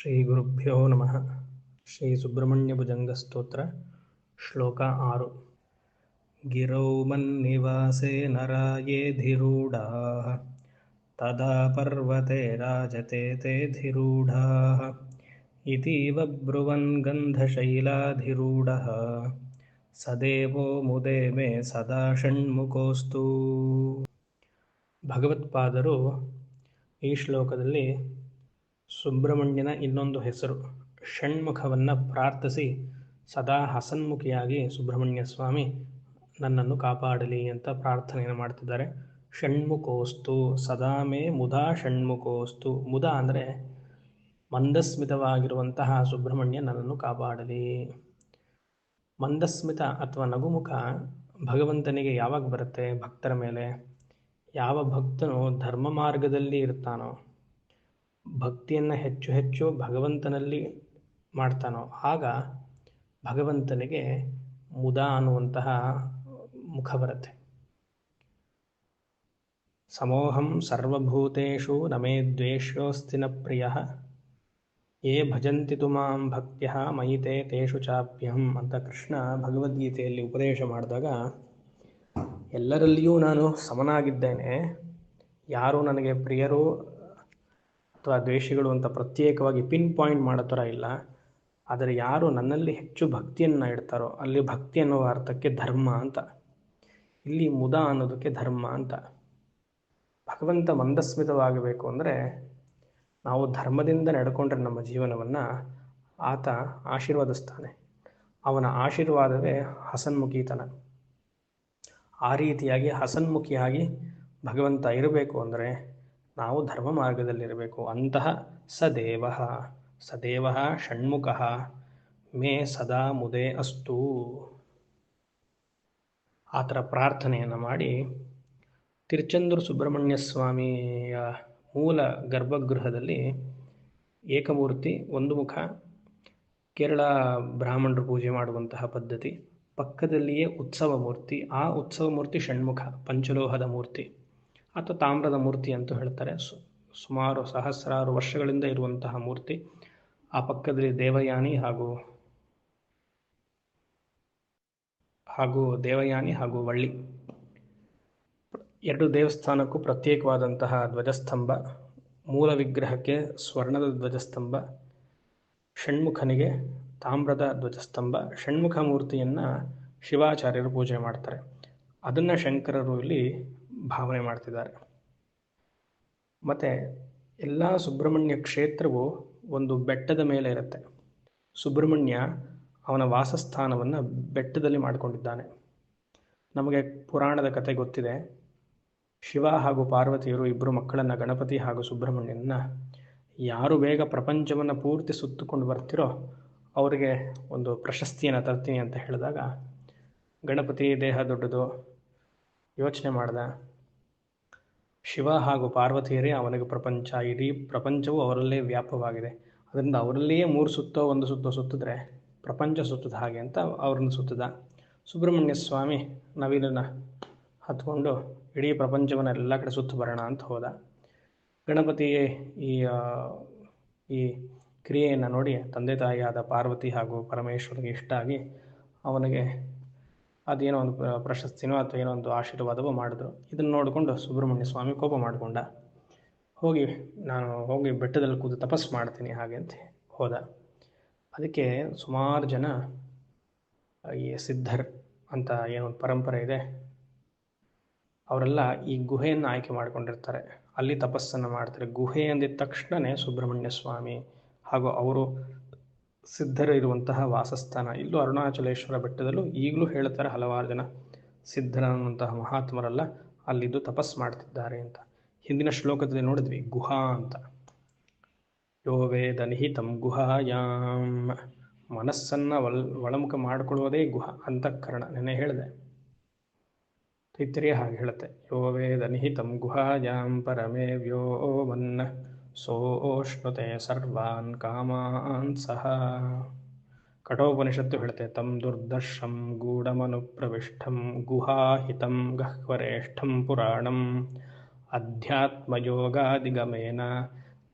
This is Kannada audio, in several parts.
ಶ್ರೀ ಗುರುಭ್ಯೋ ನಮಃ. ಶ್ರೀ ಸುಬ್ರಹ್ಮಣ್ಯ ಭುಜಂಗ ಸ್ತೋತ್ರ ಶ್ಲೋಕ ಆರು. ಗಿರೌ ಮನ್ನಿವಾಸೇ ನರಾಯೇ ಧಿರೂಢಾ ತದಾ ಪರ್ವತೆ ರಾಜತೆ ತೇ ಧಿರೂಢಾ. ಇತೀವ ಬ್ರುವನ್ ಗಂಧಶೈಲಾಧಿರೂಢ. ಸದೇವೋ ಮುದೇ ಮೇ ಸದಾ ಷಣ್ಮುಖೋಸ್ತು ಭಗವತ್ಪಾದರು ಈ ಶ್ಲೋಕದಲ್ಲಿ ಸುಬ್ರಹ್ಮಣ್ಯನ ಇನ್ನೊಂದು ಹೆಸರು. ಷಣ್ಮುಖವನ್ನು ಪ್ರಾರ್ಥಿಸಿ, ಸದಾ ಹಸನ್ಮುಖಿಯಾಗಿ ಸುಬ್ರಹ್ಮಣ್ಯ ಸ್ವಾಮಿ ನನ್ನನ್ನು ಕಾಪಾಡಲಿ ಅಂತ ಪ್ರಾರ್ಥನೆಯನ್ನು ಮಾಡ್ತಿದ್ದಾರೆ. ಷಣ್ಮುಖೋಸ್ತು, ಸದಾ ಮೇ ಮುದಾ ಷಣ್ಮುಖೋಸ್ತು ಮುದ ಅಂದರೆ ಮಂದಸ್ಮಿತವಾಗಿರುವಂತಹ ಸುಬ್ರಹ್ಮಣ್ಯ ನನ್ನನ್ನು ಕಾಪಾಡಲಿ. ಮಂದಸ್ಮಿತ ಅಥವಾ ನಗುಮುಖ ಭಗವಂತನಿಗೆ ಯಾವಾಗ ಬರುತ್ತೆ ಭಕ್ತರ ಮೇಲೆ? ಯಾವ ಭಕ್ತನು ಧರ್ಮ ಮಾರ್ಗದಲ್ಲಿ ಇರ್ತಾನೋ? ಭಕ್ತಿಯನ್ನು ಹೆಚ್ಚು ಹೆಚ್ಚು ಭಗವಂತನಲ್ಲಿ ಮಾಡ್ತಾನೋ, ಆಗ ಭಗವಂತನಿಗೆ ಮುದ ಅನ್ನುವಂತಹ ಮುಖ ಬರುತ್ತೆ. ಸಮೋಹಂ ಸರ್ವಭೂತು ನಮೇ ದ್ವೇಷ್ಯೋಸ್ತಿ ನ ಪ್ರಿಯ, ಯೇ ಭಜಂತಿ ಮಾಂ ಭಕ್ತ್ಯ ಮಯಿತೆ ತೇಷು ಚಾಪ್ಯಂ ಅಂತ ಕೃಷ್ಣ ಭಗವದ್ಗೀತೆಯಲ್ಲಿ ಉಪದೇಶ ಮಾಡಿದಾಗ, ಎಲ್ಲರಲ್ಲಿಯೂ ನಾನು ಸಮನಾಗಿದ್ದೇನೆ, ಯಾರು ನನಗೆ ಪ್ರಿಯರು ಅಥವಾ ದ್ವೇಷಿಗಳು ಅಂತ ಪ್ರತ್ಯೇಕವಾಗಿ ಪಿನ್ ಪಾಯಿಂಟ್ ಮಾಡೋ ಥರ ಇಲ್ಲ. ಆದರೆ ಯಾರು ನನ್ನಲ್ಲಿ ಹೆಚ್ಚು ಭಕ್ತಿಯನ್ನು ಇಡ್ತಾರೋ ಅಲ್ಲಿ ಭಕ್ತಿ ಅನ್ನುವ ಅರ್ಥಕ್ಕೆ ಧರ್ಮ ಅಂತ. ಇಲ್ಲಿ ಮುದ ಅನ್ನೋದಕ್ಕೆ ಧರ್ಮ ಅಂತ. ಭಗವಂತ ಮಂದಸ್ಮಿತವಾಗಬೇಕು ಅಂದರೆ ನಾವು ಧರ್ಮದಿಂದ ನಡ್ಕೊಂಡ್ರೆ ನಮ್ಮ ಜೀವನವನ್ನು ಆತ ಆಶೀರ್ವದಿಸ್ತಾನೆ. ಅವನ ಆಶೀರ್ವಾದವೇ ಹಸನ್ಮುಖಿತನ. ಆ ರೀತಿಯಾಗಿ ಹಸನ್ಮುಖಿಯಾಗಿ ಭಗವಂತ ಇರಬೇಕು ಅಂದರೆ ನಾವು ಧರ್ಮ ಮಾರ್ಗದಲ್ಲಿರಬೇಕು ಅಂತಹ ಸದೇವ ಸದೇವ ಷಣ್ಮುಖ, ಮೇ ಸದಾ ಮುದೇ ಅಸ್ತು. ಆ ಥರ ಪ್ರಾರ್ಥನೆಯನ್ನು ಮಾಡಿ ತಿರುಚಂದೂರು ಸುಬ್ರಹ್ಮಣ್ಯ ಸ್ವಾಮಿಯ ಮೂಲ ಗರ್ಭಗೃಹದಲ್ಲಿ ಏಕಮೂರ್ತಿ, ಒಂದು ಮುಖ, ಕೇರಳ ಬ್ರಾಹ್ಮಣರು ಪೂಜೆ ಮಾಡುವಂತಹ ಪದ್ಧತಿ, ಪಕ್ಕದಲ್ಲಿಯೇ ಉತ್ಸವ ಮೂರ್ತಿ, ಆ ಉತ್ಸವ ಮೂರ್ತಿ ಷಣ್ಮುಖ, ಪಂಚಲೋಹದ ಮೂರ್ತಿ. ಅಥವಾ ತಾಮ್ರದ ಮೂರ್ತಿ ಅಂತ ಹೇಳ್ತಾರೆ. ಸುಮಾರು ಸಹಸ್ರಾರು ವರ್ಷಗಳಿಂದ ಇರುವಂತಹ ಮೂರ್ತಿ. ಆ ಪಕ್ಕದಲ್ಲಿ ದೇವಯಾನಿ ಹಾಗೂ ಹಾಗೂ ದೇವಯಾನಿ ಹಾಗೂ ವಳ್ಳಿ. ಎರಡು ದೇವಸ್ಥಾನಕ್ಕೂ ಪ್ರತ್ಯೇಕವಾದಂತಹ ಧ್ವಜಸ್ತಂಭ. ಮೂಲ ವಿಗ್ರಹಕ್ಕೆ ಸ್ವರ್ಣದ ಧ್ವಜಸ್ತಂಭ. ಷಣ್ಮುಖನಿಗೆ ತಾಮ್ರದ ಧ್ವಜಸ್ತಂಭ. ಷಣ್ಮುಖ ಮೂರ್ತಿಯನ್ನು ಶಿವಾಚಾರ್ಯರು ಪೂಜೆ ಮಾಡ್ತಾರೆ. ಅದನ್ನು ಶಂಕರರು ಇಲ್ಲಿ ಭಾವನೆ ಮಾಡ್ತಿದ್ದಾರೆ. ಮತ್ತು ಎಲ್ಲ ಸುಬ್ರಹ್ಮಣ್ಯ ಕ್ಷೇತ್ರವು ಒಂದು ಬೆಟ್ಟದ ಮೇಲೆ ಇರುತ್ತೆ. ಸುಬ್ರಹ್ಮಣ್ಯ ಅವನ ವಾಸಸ್ಥಾನವನ್ನು ಬೆಟ್ಟದಲ್ಲಿ ಮಾಡಿಕೊಂಡಿದ್ದಾನೆ. ನಮಗೆ ಪುರಾಣದ ಕತೆ ಗೊತ್ತಿದೆ. ಶಿವ ಹಾಗೂ ಪಾರ್ವತಿಯರು ಇಬ್ಬರು ಮಕ್ಕಳನ್ನು ಗಣಪತಿ ಹಾಗೂ ಸುಬ್ರಹ್ಮಣ್ಯನ ಯಾರು ಬೇಗ ಪ್ರಪಂಚವನ್ನು ಪೂರ್ತಿ ಸುತ್ತುಕೊಂಡು ಬರ್ತಿರೋ ಅವರಿಗೆ ಒಂದು ಪ್ರಶಸ್ತಿಯನ್ನು ತರ್ತೀನಿ ಅಂತ ಹೇಳಿದಾಗ ಗಣಪತಿ ದೇಹ ದೊಡ್ಡದು ಯೋಚನೆ ಮಾಡ್ದ. ಶಿವ ಹಾಗೂ ಪಾರ್ವತಿಯರೇ ಅವನಿಗೆ ಪ್ರಪಂಚ, ಇಡೀ ಪ್ರಪಂಚವು ಅವರಲ್ಲೇ ವ್ಯಾಪವಾಗಿದೆ ಅದರಿಂದ ಅವರಲ್ಲಿಯೇ ಮೂರು ಸುತ್ತೋ ಒಂದು ಸುತ್ತೋ ಸುತ್ತಿದ್ರೆ ಪ್ರಪಂಚ ಸುತ್ತದ ಹಾಗೆ ಅಂತ ಅವ್ರನ್ನ ಸುತ್ತದ. ಸುಬ್ರಹ್ಮಣ್ಯ ಸ್ವಾಮಿ ನವೀನನ್ನ ಹತ್ಕೊಂಡು ಇಡೀ ಪ್ರಪಂಚವನ್ನು ಎಲ್ಲ ಕಡೆ ಸುತ್ತು ಬರೋಣ ಅಂತ ಹೋದ. ಗಣಪತಿ ಈ ಈ ಕ್ರಿಯೆಯನ್ನು ನೋಡಿ ತಂದೆ ತಾಯಿಯಾದ ಪಾರ್ವತಿ ಹಾಗೂ ಪರಮೇಶ್ವರಿಗೆ ಇಷ್ಟ ಆಗಿ ಅವನಿಗೆ ಅದೇನೋ ಒಂದು ಪ್ರಶಸ್ತಿನೋ ಅಥವಾ ಏನೋ ಒಂದು ಆಶೀರ್ವಾದವೋ ಮಾಡಿದ್ರು. ಇದನ್ನು ನೋಡಿಕೊಂಡು ಸುಬ್ರಹ್ಮಣ್ಯ ಸ್ವಾಮಿ ಕೋಪ ಮಾಡಿಕೊಂಡ. ಹೋಗಿ, ನಾನು ಹೋಗಿ ಬೆಟ್ಟದಲ್ಲಿ ಕೂತು ತಪಸ್ಸು ಮಾಡ್ತೀನಿ ಹಾಗೆ ಅಂತ ಹೋದ. ಅದಕ್ಕೆ ಸುಮಾರು ಜನ, ಈ ಸಿದ್ಧರ್ ಅಂತ ಏನೋ ಒಂದು ಪರಂಪರೆ ಇದೆ. ಅವರೆಲ್ಲ ಈ ಗುಹೆಯನ್ನು ಆಯ್ಕೆ ಮಾಡಿಕೊಂಡಿರ್ತಾರೆ. ಅಲ್ಲಿ ತಪಸ್ಸನ್ನು ಮಾಡ್ತಾರೆ. ಗುಹೆ ಅಂದಿದ ತಕ್ಷಣವೇ ಸುಬ್ರಹ್ಮಣ್ಯ ಸ್ವಾಮಿ ಹಾಗೂ ಅವರು ಸಿದ್ಧರು ಇರುವಂತಹ ವಾಸಸ್ಥಾನ. ಇಲ್ಲೂ ಅರುಣಾಚಲೇಶ್ವರ ಬೆಟ್ಟದಲ್ಲೂ ಈಗಲೂ ಹೇಳ್ತಾರೆ ಹಲವಾರು ಜನ ಸಿದ್ಧರನ್ನುವಂತಹ ಮಹಾತ್ಮರೆಲ್ಲ, ಅಲ್ಲಿದ್ದು ತಪಸ್ ಮಾಡ್ತಿದ್ದಾರೆ ಅಂತ. ಹಿಂದಿನ ಶ್ಲೋಕದಲ್ಲಿ ನೋಡಿದ್ವಿ, ಗುಹಾ ಅಂತ. ಯೋ ವೇದ ನಿಹಿತಂ ಗುಹಾಯಾಮ್ ಮನಸ್ಸನ್ನು ಒಲ್ ಒಳಮುಖ ಮಾಡಿಕೊಳ್ಳುವುದೇ ಗುಹ, ಅಂತಃಕರಣ ನೆನೆ ಹೇಳಿದೆ. ತೈತ್ರಿಯ ಹಾಗೆ ಹೇಳುತ್ತೆ, ಯೋ ವೇದ ನಿಹಿತಂ ಗುಹಾಯಾಮ್ ಪರಮೇ ವ್ಯೋಮನ್ನ ಸೋಷ್ಣುತೆ ಸರ್ವಾನ್ ಕಾಮಾನ್ ಸಹ. ಕಠೋಪನಿಷತ್ತು ಹೇಳುತ್ತೆ ತಂ ದುರ್ದರ್ಶಂ ಗೂಢಮನು ಪ್ರವಿಷ್ಟಂ ಗುಹಾಹಿತಂ ಗಹ್ವರೇಷ್ಠಂ ಪುರಾಣಂ. ಅಧ್ಯಾತ್ಮಯೋಗಾದಿಗಮೇನ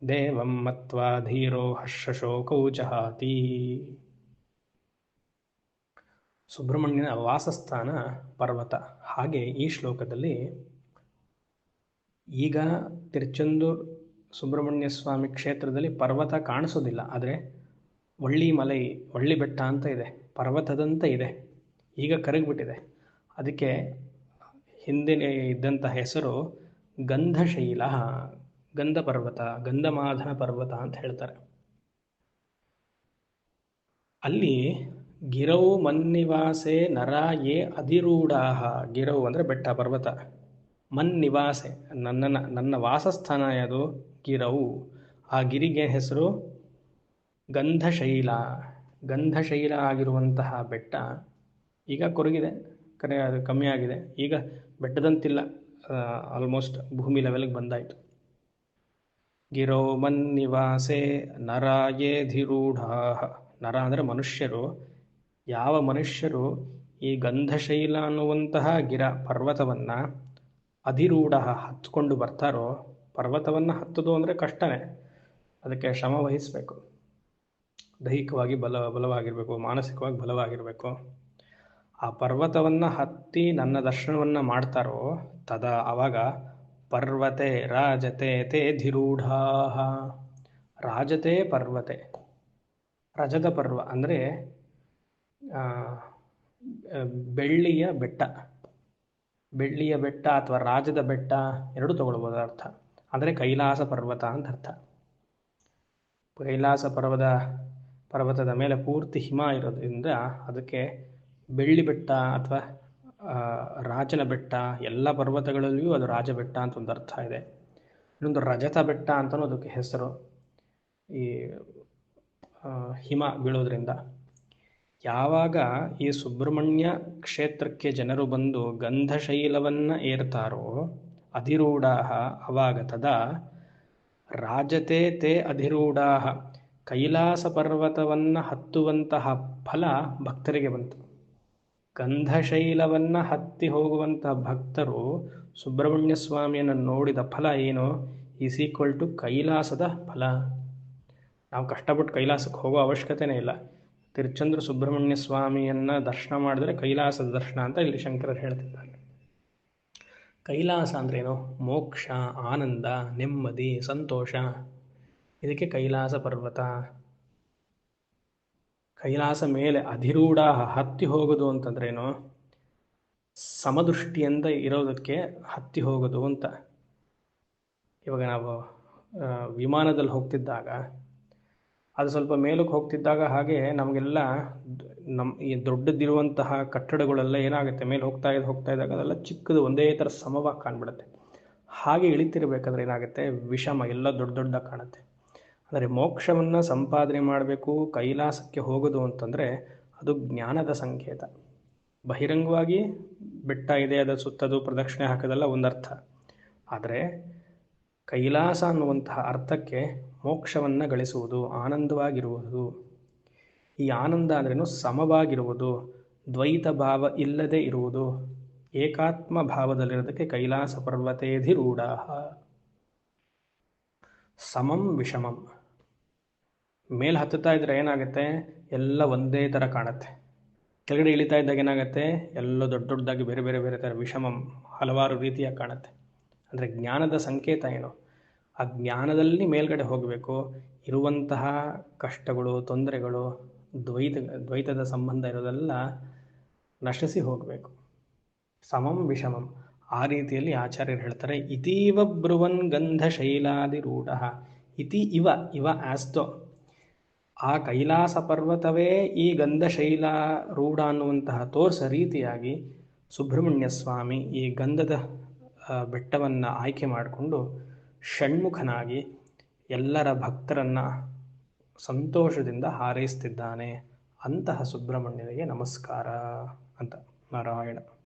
ದೇವಂ ಮತ್ವಾ ಧೀರೋ ಹರ್ಷಶೋಕೌ ಜಹಾತಿ ಸುಬ್ರಹ್ಮಣ್ಯನ ವಾಸಸ್ಥಾನ ಪರ್ವತ. ಹಾಗೆ ಈ ಶ್ಲೋಕದಲ್ಲಿ ಈಗ ತಿರುಚೆಂದೂರ್ ಸುಬ್ರಹ್ಮಣ್ಯ ಸ್ವಾಮಿ ಕ್ಷೇತ್ರದಲ್ಲಿ ಪರ್ವತ ಕಾಣಿಸೋದಿಲ್ಲ, ಆದರೆ ಒಳ್ಳಿ ಮಲೈ ಒಳ್ಳಿ ಬೆಟ್ಟ ಅಂತ ಇದೆ, ಪರ್ವತದಂತೆ ಇದೆ, ಈಗ ಕರಗಿಬಿಟ್ಟಿದೆ. ಅದಕ್ಕೆ ಹಿಂದಿನ ಇದ್ದಂಥ ಹೆಸರು ಗಂಧಶೈಲ ಗಂಧ ಪರ್ವತ ಗಂಧಮಾಧನ ಪರ್ವತ ಅಂತ ಹೇಳ್ತಾರೆ. ಅಲ್ಲಿ ಗಿರೌ ಮನ್ನಿವಾಸೆ ನರಾಯೇ ಅಧಿರೂಢಾಹ ಗಿರೌ ಅಂದರೆ ಬೆಟ್ಟ, ಪರ್ವತ. ಮನ್ನಿವಾಸೆ ನನ್ನ ನನ್ನ ವಾಸಸ್ಥಾನ ಯಾವುದು? ಗಿರವು. ಆ ಗಿರಿಗೆ ಹೆಸರು ಗಂಧಶೈಲ. ಗಂಧಶೈಲ ಆಗಿರುವಂತಹ ಬೆಟ್ಟ ಈಗ ಕೊರಗಿದೆ, ಕರೆ, ಅದು ಕಮ್ಮಿ ಆಗಿದೆ. ಈಗ ಬೆಟ್ಟದಂತಿಲ್ಲ ಆಲ್ಮೋಸ್ಟ್ ಭೂಮಿ ಲೆವೆಲ್ಗೆ ಬಂದಾಯಿತು. ಗಿರೋ ಮನ್ನಿವಾಸೆ ನರಾಯೇಧಿರೂಢಾ ನರ ಅಂದರೆ ಮನುಷ್ಯರು. ಯಾವ ಮನುಷ್ಯರು ಈ ಗಂಧಶೈಲ ಅನ್ನುವಂತಹ ಗಿರ ಪರ್ವತವನ್ನು ಅಧಿರೂಢ ಹತ್ಕೊಂಡು ಬರ್ತಾರೋ ಪರ್ವತವನ್ನು ಹತ್ತೋದು ಅಂದರೆ ಕಷ್ಟನೇ. ಅದಕ್ಕೆ ಶ್ರಮ ವಹಿಸಬೇಕು. ದೈಹಿಕವಾಗಿ ಬಲ, ಬಲವಾಗಿರಬೇಕು, ಮಾನಸಿಕವಾಗಿ ಬಲವಾಗಿರಬೇಕು. ಆ ಪರ್ವತವನ್ನು ಹತ್ತಿ ನನ್ನ ದರ್ಶನವನ್ನು ಮಾಡ್ತಾರೋ ತದ ಆವಾಗ ಪರ್ವತೆ ರಾಜತೆ ತೇ ಧಿರೂಢ ರಾಜತೆ ಪರ್ವತೆ. ರಜದ ಪರ್ವ ಅಂದರೆ ಬೆಳ್ಳಿಯ ಬೆಟ್ಟ. ಬೆಳ್ಳಿಯ ಬೆಟ್ಟ ಅಥವಾ ರಾಜದ ಬೆಟ್ಟ ಎರಡು ತಗೊಳ್ಬೋದು ಅರ್ಥ. ಅಂದರೆ ಕೈಲಾಸ ಪರ್ವತ ಅಂತ ಅರ್ಥ. ಕೈಲಾಸ ಪರ್ವತ ಪರ್ವತದ ಮೇಲೆ ಪೂರ್ತಿ ಹಿಮ ಇರೋದ್ರಿಂದ ಅದಕ್ಕೆ ಬೆಳ್ಳಿ ಬೆಟ್ಟ ಅಥವಾ ರಾಜನ ಬೆಟ್ಟ, ಎಲ್ಲ ಪರ್ವತಗಳಲ್ಲಿಯೂ ಅದು ರಾಜ ಬೆಟ್ಟ ಅಂತ ಒಂದು ಅರ್ಥ ಇದೆ. ಇನ್ನೊಂದು ರಜತ ಬೆಟ್ಟ ಅಂತಲೂ ಅದಕ್ಕೆ ಹೆಸರು. ಈ ಹಿಮ ಬೀಳೋದ್ರಿಂದ. ಯಾವಾಗ ಈ ಸುಬ್ರಹ್ಮಣ್ಯ ಕ್ಷೇತ್ರಕ್ಕೆ ಜನರು ಬಂದು ಗಂಧಶೈಲವನ್ನು ಏರ್ತಾರೋ ಅಧಿರೂಢಾ ಅವಾಗ ತದಾ ರಾಜತೆ ತೇ ಅಧಿರೂಢ ಕೈಲಾಸ ಪರ್ವತವನ್ನು ಹತ್ತುವಂತಹ ಫಲ ಭಕ್ತರಿಗೆ ಬಂತು. ಗಂಧಶೈಲವನ್ನು ಹತ್ತಿ ಹೋಗುವಂತಹ ಭಕ್ತರು ಸುಬ್ರಹ್ಮಣ್ಯ ಸ್ವಾಮಿಯನ್ನು ನೋಡಿದ ಫಲ ಏನು? ಈಸ್ ಈಕ್ವಲ್ ಟು ಕೈಲಾಸದ ಫಲ. ನಾವು ಕಷ್ಟಪಟ್ಟು ಕೈಲಾಸಕ್ಕೆ ಹೋಗೋ ಅವಶ್ಯಕತೆನೇ ಇಲ್ಲ. ತಿರುಚಂದ್ರ ಸುಬ್ರಹ್ಮಣ್ಯ ಸ್ವಾಮಿಯನ್ನು ದರ್ಶನ ಮಾಡಿದ್ರೆ ಕೈಲಾಸದ ದರ್ಶನ ಅಂತ ಇಲ್ಲಿ ಶಂಕರರು ಹೇಳ್ತಿದ್ದಾರೆ. ಕೈಲಾಸ ಅಂದ್ರೇನು? ಮೋಕ್ಷ, ಆನಂದ, ನೆಮ್ಮದಿ, ಸಂತೋಷ. ಇದಕ್ಕೆ ಕೈಲಾಸ ಪರ್ವತ. ಕೈಲಾಸ ಮೇಲೆ ಅಧಿರೂಢ ಹತ್ತಿ ಹೋಗೋದು ಅಂತಂದ್ರೇನು? ಸಮದೃಷ್ಟಿಯಿಂದ ಇರೋದಕ್ಕೆ ಹತ್ತಿ ಹೋಗೋದು ಅಂತ. ಇವಾಗ ನಾವು ವಿಮಾನದಲ್ಲಿ ಹೋಗ್ತಿದ್ದಾಗ ಅದು ಸ್ವಲ್ಪ ಮೇಲಕ್ಕೆ ಹೋಗ್ತಿದ್ದಾಗ ಹಾಗೆ ನಮಗೆಲ್ಲ ನಮ್ಮ ಈ ದೊಡ್ಡದಿರುವಂತಹ ಕಟ್ಟಡಗಳೆಲ್ಲ ಏನಾಗುತ್ತೆ? ಮೇಲೆ ಹೋಗ್ತಾ ಇದ್ದು ಹೋಗ್ತಾ ಇದ್ದಾಗ ಅದೆಲ್ಲ ಚಿಕ್ಕದು ಒಂದೇ ಥರ ಸಮವಾಗಿ ಕಾಣ್ಬಿಡುತ್ತೆ. ಹಾಗೆ ಇಳಿತಿರ್ಬೇಕಾದ್ರೆ ಏನಾಗುತ್ತೆ? ವಿಷಮ ಎಲ್ಲ ದೊಡ್ಡ ದೊಡ್ಡದಾಗಿ ಕಾಣುತ್ತೆ. ಅಂದರೆ ಮೋಕ್ಷವನ್ನು ಸಂಪಾದನೆ ಮಾಡಬೇಕು, ಕೈಲಾಸಕ್ಕೆ ಹೋಗೋದು ಅಂತಂದರೆ ಅದು ಜ್ಞಾನದ ಸಂಕೇತ. ಬಹಿರಂಗವಾಗಿ ಬೆಟ್ಟ ಇದೆ ಅದರ ಸುತ್ತದು, ಪ್ರದಕ್ಷಿಣೆ ಹಾಕೋದೆಲ್ಲ ಒಂದರ್ಥ. ಆದರೆ ಕೈಲಾಸ ಅನ್ನುವಂತಹ ಅರ್ಥಕ್ಕೆ ಮೋಕ್ಷವನ್ನು ಗಳಿಸುವುದು, ಆನಂದವಾಗಿರುವುದು. ಈ ಆನಂದ ಅಂದ್ರೇನು ಸಮವಾಗಿರುವುದು, ದ್ವೈತ ಭಾವ ಇಲ್ಲದೆ ಇರುವುದು. ಏಕಾತ್ಮ ಭಾವದಲ್ಲಿರೋದಕ್ಕೆ ಕೈಲಾಸ ಪರ್ವತೇಧಿರೂಢ ಸಮಂ ವಿಷಮಂ. ಮೇಲೆ ಹತ್ತುತ್ತಾ ಇದ್ರೆ ಏನಾಗುತ್ತೆ? ಎಲ್ಲ ಒಂದೇ ಥರ ಕಾಣುತ್ತೆ. ಕೆಳಗಡೆ ಇಳಿತಾ ಇದ್ದಾಗ ಏನಾಗುತ್ತೆ? ಎಲ್ಲ ದೊಡ್ಡ ದೊಡ್ಡದಾಗಿ ಬೇರೆ ಬೇರೆ ಬೇರೆ ಥರ ವಿಷಮಂ ಹಲವಾರು ರೀತಿಯಾಗಿ ಕಾಣುತ್ತೆ. ಅಂದರೆ ಜ್ಞಾನದ ಸಂಕೇತ ಏನು? ಆ ಜ್ಞಾನದಲ್ಲಿ ಮೇಲ್ಗಡೆ ಹೋಗಬೇಕು, ಇರುವಂತಹ ಕಷ್ಟಗಳು, ತೊಂದರೆಗಳು, ದ್ವೈತ, ದ್ವೈತದ ಸಂಬಂಧ ಇರೋದೆಲ್ಲ ನಶಿಸಿ ಹೋಗಬೇಕು. ಸಮಂ ವಿಷಮಂ. ಆ ರೀತಿಯಲ್ಲಿ ಆಚಾರ್ಯರು ಹೇಳ್ತಾರೆ, ಇತೀವ ಬ್ರುವನ್ ಗಂಧ ಶೈಲಾದಿರೂಢ ಇತಿ ಇವ ಇವ ಆಸ್ತೋ ಆ ಕೈಲಾಸ ಪರ್ವತವೇ ಈ ಗಂಧಶೈಲ ರೂಢ ಅನ್ನುವಂತಹ ತೋರ್ಸ ರೀತಿಯಾಗಿ ಸುಬ್ರಹ್ಮಣ್ಯ ಸ್ವಾಮಿ ಈ ಗಂಧದ ಬೆಟ್ಟವನ್ನು ಆಯ್ಕೆ ಮಾಡಿಕೊಂಡು ಷಣ್ಮುಖನಾಗಿ ಎಲ್ಲರ ಭಕ್ತರನ್ನು ಸಂತೋಷದಿಂದ ಹಾರೈಸ್ತಿದ್ದಾನೆ ಅಂತಹ ಸುಬ್ರಹ್ಮಣ್ಯನಿಗೆ ನಮಸ್ಕಾರ ಅಂತ ನಾರಾಯಣ.